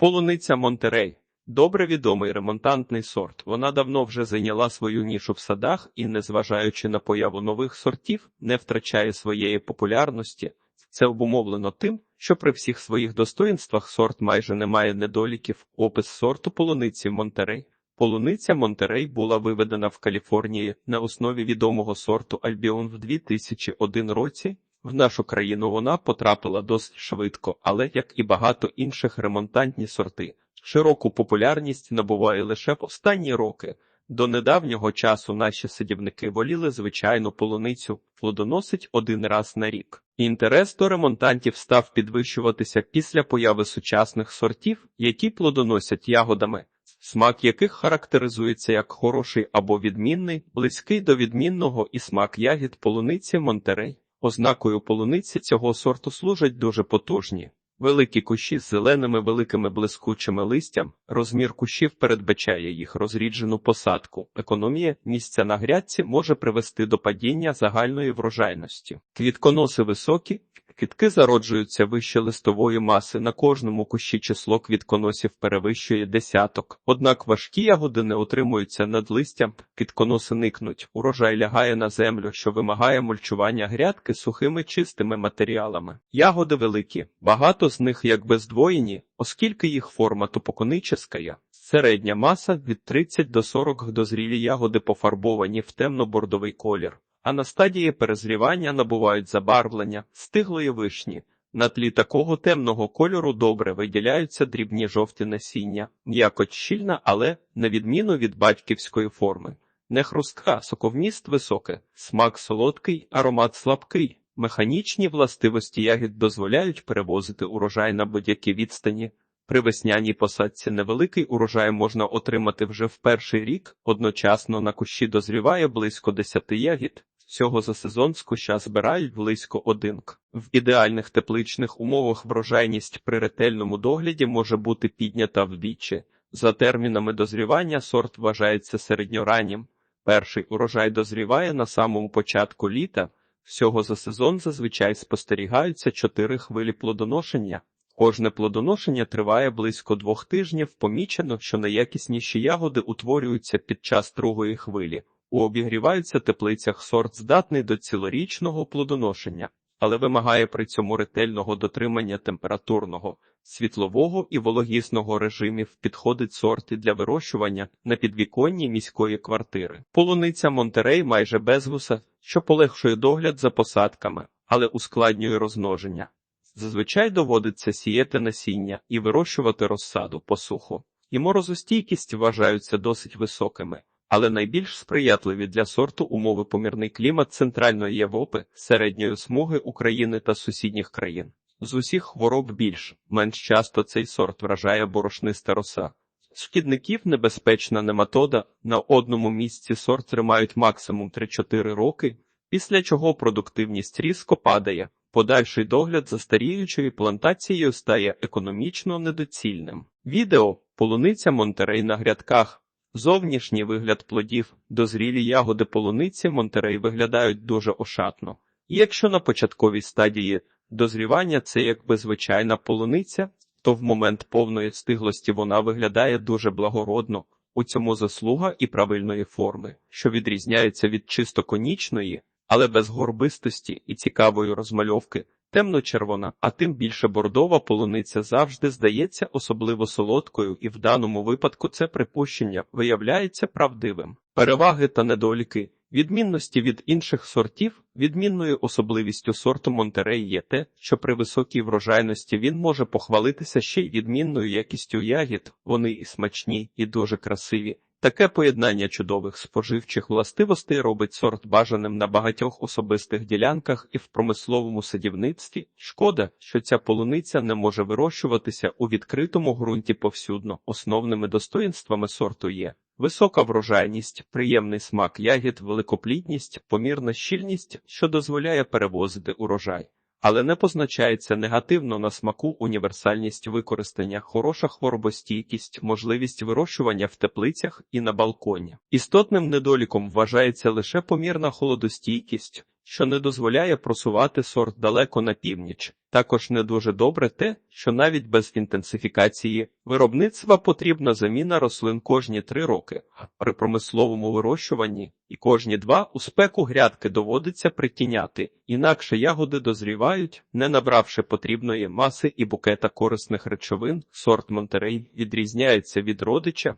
Полуниця Монтерей. Добре відомий ремонтантний сорт. Вона давно вже зайняла свою нішу в садах і, незважаючи на появу нових сортів, не втрачає своєї популярності. Це обумовлено тим, що при всіх своїх достоїнствах сорт майже не має недоліків. Опис сорту полуниці Монтерей. Полуниця Монтерей була виведена в Каліфорнії на основі відомого сорту Альбіон в 2001 році. В нашу країну вона потрапила досить швидко, але, як і багато інших ремонтантні сорти, широку популярність набуває лише в останні роки. До недавнього часу наші садівники воліли звичайну полуницю, плодоносить один раз на рік. Інтерес до ремонтантів став підвищуватися після появи сучасних сортів, які плодоносять ягодами, смак яких характеризується як хороший або відмінний, близький до відмінного і смак ягід полуниці Монтерей. Ознакою полуниці цього сорту служать дуже потужні. Великі кущі з зеленими великими блискучими листям, розмір кущів передбачає їх розріджену посадку. Економія місця на грядці може привести до падіння загальної врожайності. Квітконоси високі, квітки зароджуються вище листової маси. На кожному кущі число квітконосів перевищує десяток. Однак важкі ягоди не утримуються над листям, квітконоси никнуть. Урожай лягає на землю, що вимагає мульчування грядки сухими чистими матеріалами. Ягоди великі, багато з них якби здвоєні, оскільки їх форма топоконическая. Середня маса від 30 до 40 дозрілі ягоди пофарбовані в темно-бордовий колір, а на стадії перезрівання набувають забарвлення стиглої вишні. На тлі такого темного кольору добре виділяються дрібні жовті насіння, м'якоть щільна, але, на відміну від батьківської форми. Не хрустка, соковміст високе, смак солодкий, аромат слабкий. Механічні властивості ягід дозволяють перевозити урожай на будь-які відстані. При весняній посадці невеликий урожай можна отримати вже в перший рік, одночасно на кущі дозріває близько 10 ягід. Всього за сезон з куща збирають близько одинк. В ідеальних тепличних умовах врожайність при ретельному догляді може бути піднята вдвічі. За термінами дозрівання сорт вважається середньораннім. Перший урожай дозріває на самому початку літа. Всього за сезон зазвичай спостерігаються чотири хвилі плодоношення. Кожне плодоношення триває близько двох тижнів. Помічено, що найякісніші ягоди утворюються під час другої хвилі. У обігріваються теплицях сорт здатний до цілорічного плодоношення, але вимагає при цьому ретельного дотримання температурного, світлового і вологісного режимів. Підходить сорти для вирощування на підвіконні міської квартири. Полуниця Монтерей майже без вуса, що полегшує догляд за посадками, але ускладнює розмноження. Зазвичай доводиться сіяти насіння і вирощувати розсаду по суху. І морозостійкість вважаються досить високими, але найбільш сприятливі для сорту умови помірний клімат Центральної Європи, середньої смуги України та сусідніх країн. З усіх хвороб більш, менш часто цей сорт вражає борошниста роса. Шкідників небезпечна нематода, на одному місці сорт тримають максимум 3-4 роки, після чого продуктивність різко падає. Подальший догляд за старіючою плантацією стає економічно недоцільним. Відео полуниця Монтерей на грядках. Зовнішній вигляд плодів, дозрілі ягоди полуниці Монтерей виглядають дуже ошатно. І якщо на початковій стадії дозрівання це якби звичайна полуниця, то в момент повної стиглості вона виглядає дуже благородно. У цьому заслуга і правильної форми, що відрізняється від чисто конічної, але без горбистості і цікавої розмальовки, темно-червона, а тим більше бордова полуниця завжди здається особливо солодкою, і в даному випадку це припущення виявляється правдивим. Переваги та недоліки. Відмінності від інших сортів, відмінною особливістю сорту Монтерей є те, що при високій врожайності він може похвалитися ще й відмінною якістю ягід, вони і смачні, і дуже красиві. Таке поєднання чудових споживчих властивостей робить сорт бажаним на багатьох особистих ділянках і в промисловому садівництві. Шкода, що ця полуниця не може вирощуватися у відкритому ґрунті повсюдно. Основними достоїнствами сорту є висока врожайність, приємний смак ягід, великоплідність, помірна щільність, що дозволяє перевозити урожай. Але не позначається негативно на смаку універсальність використання, хороша хворобостійкість, можливість вирощування в теплицях і на балконі. Істотним недоліком вважається лише помірна холодостійкість, що не дозволяє просувати сорт далеко на північ. Також не дуже добре те, що навіть без інтенсифікації виробництва потрібна заміна рослин кожні три роки. При промисловому вирощуванні і кожні два у спеку грядки доводиться притіняти, інакше ягоди дозрівають, не набравши потрібної маси і букета корисних речовин. Сорт Монтерей відрізняється від родича.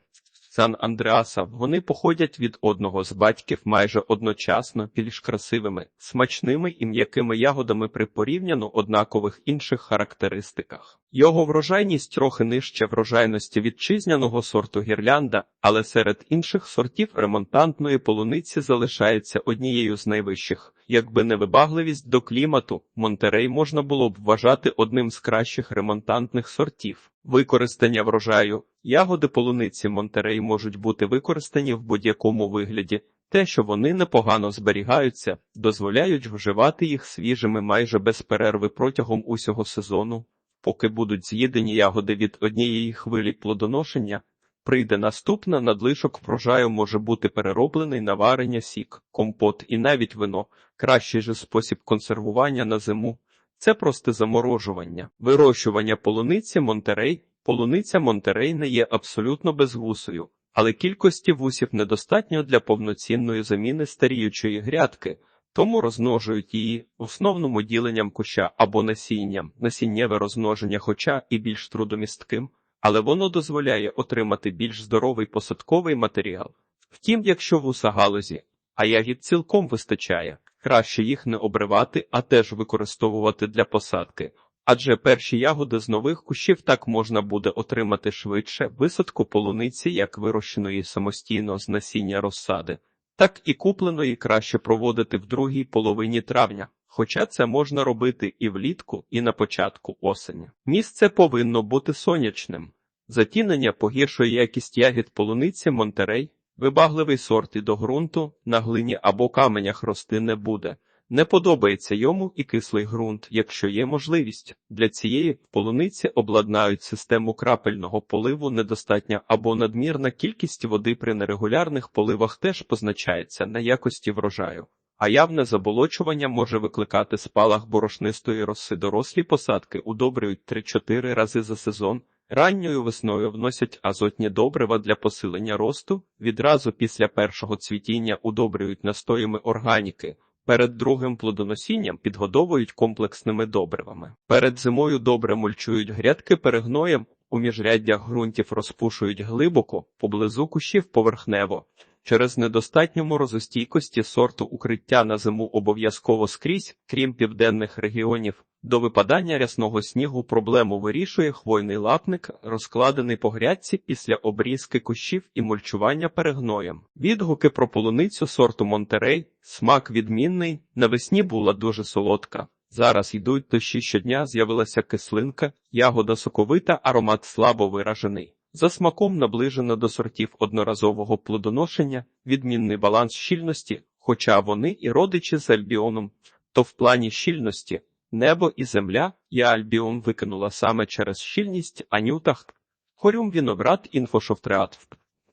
Сан Андреаса вони походять від одного з батьків майже одночасно, більш красивими, смачними і м'якими ягодами при порівняно однакових інших характеристиках. Його врожайність трохи нижче врожайності вітчизняного сорту гірлянда, але серед інших сортів ремонтантної полуниці залишається однією з найвищих. Якби не вибагливість до клімату, Монтерей можна було б вважати одним з кращих ремонтантних сортів. Використання врожаю ягоди полуниці Монтерей можуть бути використані в будь-якому вигляді. Те, що вони непогано зберігаються, дозволяють вживати їх свіжими майже без перерви протягом усього сезону. Поки будуть з'їдені ягоди від однієї хвилі плодоношення, прийде наступна надлишок врожаю може бути перероблений на варення сік, компот і навіть вино. Кращий же спосіб консервування на зиму це просто заморожування. Вирощування полуниці Монтерей. Полуниця Монтерей не є абсолютно безвусою, але кількості вусів недостатньо для повноцінної заміни старіючої грядки, тому розмножують її основному діленням куща або насінням, насіннєве розмноження, хоча і більш трудомістким, але воно дозволяє отримати більш здоровий посадковий матеріал. Втім, якщо вуса галузі, а ягід цілком вистачає, краще їх не обривати, а теж використовувати для посадки. Адже перші ягоди з нових кущів так можна буде отримати швидше висадку полуниці, як вирощеної самостійно з насіння розсади, так і купленої краще проводити в другій половині травня, хоча це можна робити і влітку, і на початку осені. Місце повинно бути сонячним. Затінення погіршує якість ягід полуниці Монтерей, вибагливий сорт і до ґрунту на глині або каменях рости не буде. Не подобається йому і кислий ґрунт, якщо є можливість. Для цієї полуниці обладнають систему крапельного поливу недостатня або надмірна кількість води при нерегулярних поливах теж позначається на якості врожаю. А явне заболочування може викликати спалах борошнистої роси. Дорослі посадки удобрюють 3-4 рази за сезон. Ранньою весною вносять азотні добрива для посилення росту. Відразу після першого цвітіння удобрюють настоями органіки. Перед другим плодоносінням підгодовують комплексними добривами. Перед зимою добре мульчують грядки перегноєм, у міжряддях ґрунтів розпушують глибоко, поблизу кущів поверхнево. Через недостатню морозостійкості сорту укриття на зиму обов'язково скрізь, крім південних регіонів. До випадання рясного снігу проблему вирішує хвойний лапник, розкладений по грядці після обрізки кущів і мульчування перегноєм. Відгуки про полуницю сорту Монтерей, смак відмінний, навесні була дуже солодка. Зараз йдуть дощі щодня, з'явилася кислинка, ягода соковита, аромат слабо виражений. За смаком наближено до сортів одноразового плодоношення, відмінний баланс щільності, хоча вони і родичі з альбіоном, то в плані щільності. Небо і земля я Альбіон викинула саме через щільність анютах. Хорюм віноград інфошофтреат.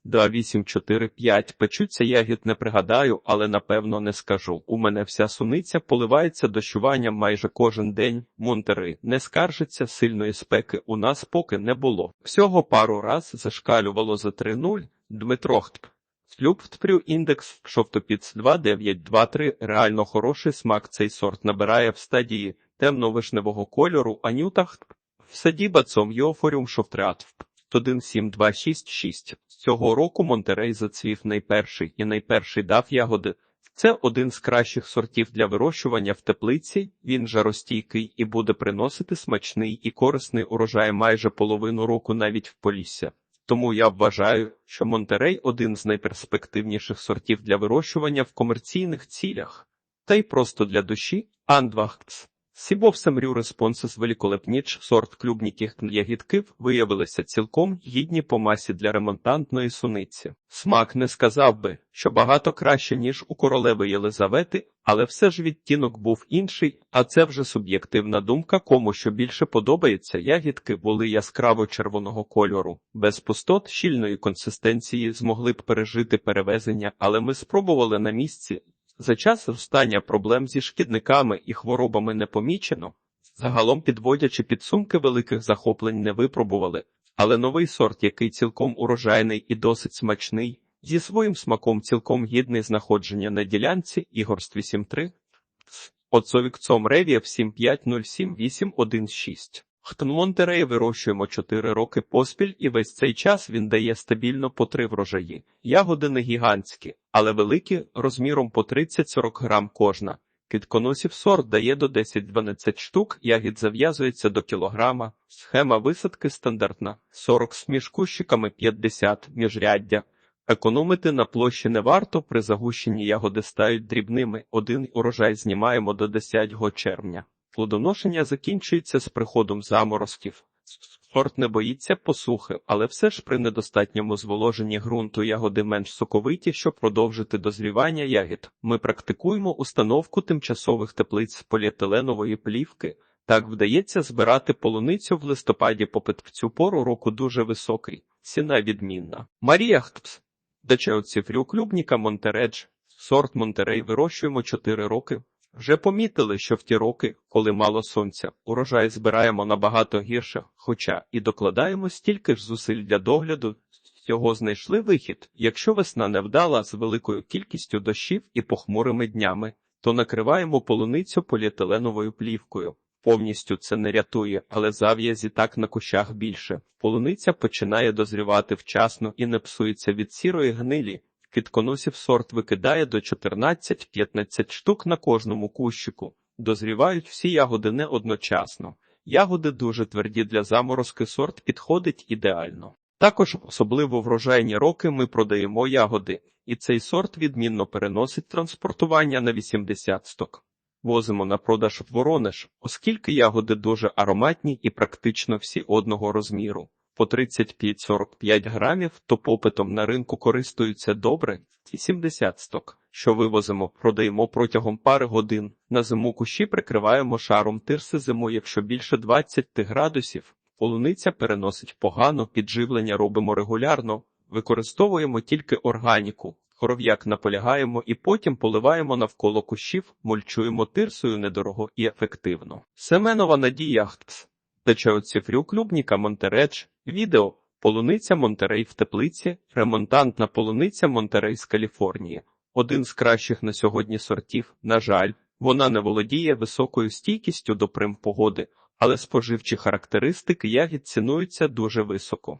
2845 печуться ягід не пригадаю, але напевно не скажу. У мене вся суниця поливається дощуванням майже кожен день. Монтери не скаржиться сильної спеки. У нас поки не було. Всього пару раз зашкалювало за 3-0. Дмитро Хтп. Слюбтпрю індекс шовтопіц 2923. Реально хороший смак цей сорт набирає в стадії темно-вишневого кольору анютах. В садіба цом йофоріум шовтреат. 17266. Цього року Монтерей зацвів найперший і найперший дав ягоди. Це один з кращих сортів для вирощування в теплиці. Він жаростійкий і буде приносити смачний і корисний урожай майже половину року навіть в Полісся. Тому я вважаю, що Монтерей один з найперспективніших сортів для вирощування в комерційних цілях, та й просто для душі. Андвахтс. Сібовсам Рю Респонсис великолепніч сорт клюбніких ягідків виявилися цілком гідні по масі для ремонтантної суниці. Смак не сказав би, що багато краще, ніж у королеви Єлизавети, але все ж відтінок був інший, а це вже суб'єктивна думка, кому що більше подобається. Ягідки були яскраво червоного кольору, без пустот щільної консистенції змогли б пережити перевезення, але ми спробували на місці За час зростання проблем зі шкідниками і хворобами не помічено. Загалом підводячи підсумки великих захоплень не випробували, але новий сорт, який цілком урожайний і досить смачний, зі своїм смаком цілком гідний знаходження на ділянці Ігорств 8.3, Оцовікцом Ревієв 7507816. Хтон Монтерей вирощуємо 4 роки поспіль, і весь цей час він дає стабільно по 3 врожаї. Ягоди не гігантські, але великі, розміром по 30-40 грам кожна. Квітконосів сорт дає до 10-12 штук, ягід зав'язується до кілограма. Схема висадки стандартна 40 з між кущиками 50 міжряддя. Економити на площі не варто, при загущенні ягоди стають дрібними. Один урожай знімаємо до 10 червня. Плодоношення закінчується з приходом заморозків. Сорт не боїться посухи, але все ж при недостатньому зволоженні ґрунту ягоди менш соковиті, щоб продовжити дозрівання ягід. Ми практикуємо установку тимчасових теплиць з поліетиленової плівки. Так вдається збирати полуницю в листопаді попит в цю пору року дуже високий, ціна відмінна. Марія Хтпс. Дачеоцифрю клубніка Монтередж. Сорт Монтерей вирощуємо 4 роки. Вже помітили, що в ті роки, коли мало сонця, урожай збираємо набагато гірше, хоча і докладаємо стільки ж зусиль для догляду. Цього знайшли вихід. Якщо весна не вдала з великою кількістю дощів і похмурими днями, то накриваємо полуницю поліетиленовою плівкою. Повністю це не рятує, але зав'язі так на кущах більше. Полуниця починає дозрівати вчасно і не псується від сірої гнилі. Квітконосів сорт викидає до 14-15 штук на кожному кущику. Дозрівають всі ягоди не одночасно. Ягоди дуже тверді для заморозки сорт підходить ідеально. Також особливо врожайні роки ми продаємо ягоди, і цей сорт відмінно переносить транспортування на 80 сток. Возимо на продаж в Воронеж, оскільки ягоди дуже ароматні і практично всі одного розміру. По 35-45 грамів, то попитом на ринку користуються добре, і 70 сток. Що вивозимо, продаємо протягом пари годин. На зиму кущі прикриваємо шаром тирси зиму, якщо більше 20 градусів. Полуниця переносить погано, підживлення робимо регулярно, використовуємо тільки органіку. Хоров'як наполягаємо і потім поливаємо навколо кущів, мульчуємо тирсою недорого і ефективно. Семенова Надія Хтс. Течеоцифрю Любніка Монтереч, Відео. Полуниця Монтерей в теплиці. Ремонтантна полуниця Монтерей з Каліфорнії. Один з кращих на сьогодні сортів. На жаль, вона не володіє високою стійкістю до прим погоди, але споживчі характеристики ягід цінуються дуже високо.